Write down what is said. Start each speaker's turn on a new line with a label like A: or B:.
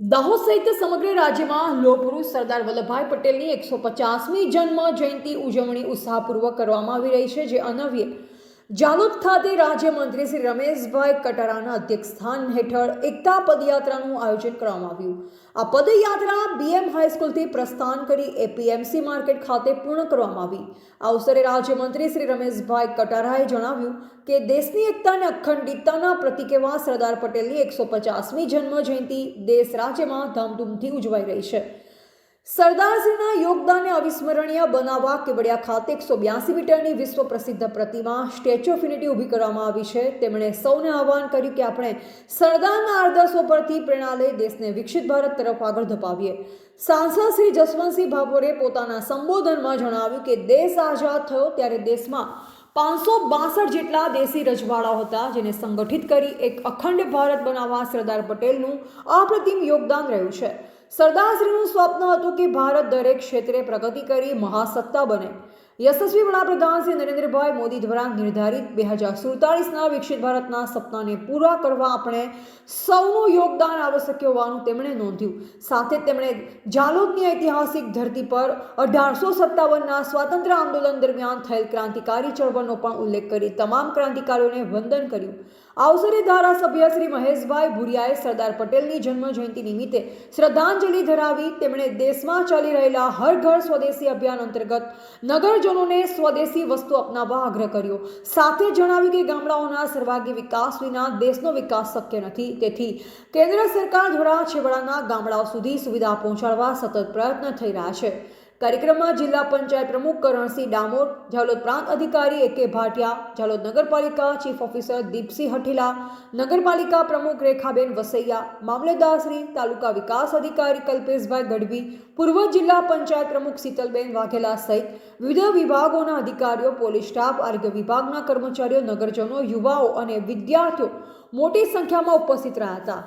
A: દાહોદ સહિત સમગ્ર રાજ્યમાં લોહપુરુષ સરદાર વલ્લભભાઈ પટેલની એકસો પચાસમી જન્મ જયંતિ ઉજવણી ઉત્સાહપૂર્વક કરવામાં આવી રહી છે, જે અનવ્ય જાલોદ ખાતે રાજ્યમંત્રી શ્રી રમેશભાઈ કટારાના અધ્યક્ષસ્થાન હેઠળ એકતા પદયાત્રાનું આયોજન કરવામાં આવ્યું. આ પદયાત્રા બીએમ હાઈસ્કૂલથી પ્રસ્થાન કરી એપીએમસી માર્કેટ ખાતે પૂર્ણ કરવામાં આવી. આ અવસરે રાજ્યમંત્રી શ્રી રમેશભાઈ કટારાએ જણાવ્યું કે દેશની એકતા અને અખંડિતતાના પ્રતિક એવા સરદાર પટેલની એકસો પચાસમી જન્મ જયંતિ દેશ રાજ્યમાં ધામધૂમથી ઉજવાઈ રહી છે. સરદારશ્રીના યોગદાનને અવિસ્મરણીય બનાવવા કેવડિયા ખાતે એકસો બ્યાસી મીટરની વિશ્વ પ્રસિદ્ધ પ્રતિમા સ્ટેચ્યુ ઓફ યુનિટી ઊભી કરવામાં આવી છે. તેમણે સૌને આહવાન કર્યું કે આપણે સરદારના આદર્શો પરથી પ્રેરણા લઈ દેશને વિકસિત ભારત તરફ આગળ ધપાવીએ. સાંસદ શ્રી જસવંતસિંહ ભાભોરે પોતાના સંબોધનમાં જણાવ્યું કે દેશ આઝાદ થયો ત્યારે દેશમાં પાંચસો બાસઠ જેટલા દેશી રજવાડાઓ હતા જેને સંગઠિત કરી એક અખંડ ભારત બનાવવા સરદાર પટેલનું અપ્રતિમ યોગદાન રહ્યું છે. સરદારશ્રીનું સ્વપ્ન હતું કે ભારત દરેક ક્ષેત્રે પ્રગતિ કરી મહાસત્તા બને. યશસ્વી વડાપ્રધાન શ્રી નરેન્દ્રભાઈ મોદી દ્વારા નિર્ધારિત બે હજાર સુડતાલીસના વિકસિત ભારતના સપનાને પૂરા કરવા આપણે સૌનું યોગદાન આવશ્યક હોવાનું તેમણે નોંધ્યું. સાથે તેમણે જાલોદની ઐતિહાસિક ધરતી પર અઢારસો સત્તાવનના સ્વાતંત્ર્ય આંદોલન દરમિયાન થયેલ ક્રાંતિકારી ચળવળનો પણ ઉલ્લેખ કરી તમામ ક્રાંતિકારીઓને વંદન કર્યું. આ અવસરે ધારાસભ્ય શ્રી મહેશભાઈ ભુરિયાએ સરદાર પટેલની જન્મ જયંતિ નિમિત્તે શ્રદ્ધાંજલિ ધરાવી તેમણે દેશમાં ચાલી રહેલા હર ઘર સ્વદેશી અભિયાન અંતર્ગત નગરજનોને સ્વદેશી વસ્તુ અપનાવવા આગ્રહ કર્યો. સાથે જણાવ્યું કે ગામડાઓના સર્વાંગી વિકાસ વિના દેશનો વિકાસ શક્ય નથી. તેથી કેન્દ્ર સરકાર દ્વારા છેવાડાના ગામડાઓ સુધી સુવિધા પહોંચાડવા સતત પ્રયત્ન થઈ રહ્યા છે. કાર્યક્રમમાં જિલ્લા પંચાયત પ્રમુખ કરણસિંહ ડામોર, ઝાલોદ પ્રાંત અધિકારી એ કે ભાટિયા, ઝાલોદ નગરપાલિકા ચીફ ઓફિસર દીપસિંહ હઠીલા, નગરપાલિકા પ્રમુખ રેખાબેન વસૈયા મામલેદારશ્રી તાલુકા વિકાસ અધિકારી કલ્પેશભાઈ ગઢવી, પૂર્વ જિલ્લા પંચાયત પ્રમુખ શીતલબેન વાઘેલા સહિત વિવિધ વિભાગોના અધિકારીઓ, પોલીસ સ્ટાફ, આરોગ્ય વિભાગના કર્મચારીઓ, નગરજનો, યુવાઓ અને વિદ્યાર્થીઓ મોટી સંખ્યામાં ઉપસ્થિત રહ્યા હતા.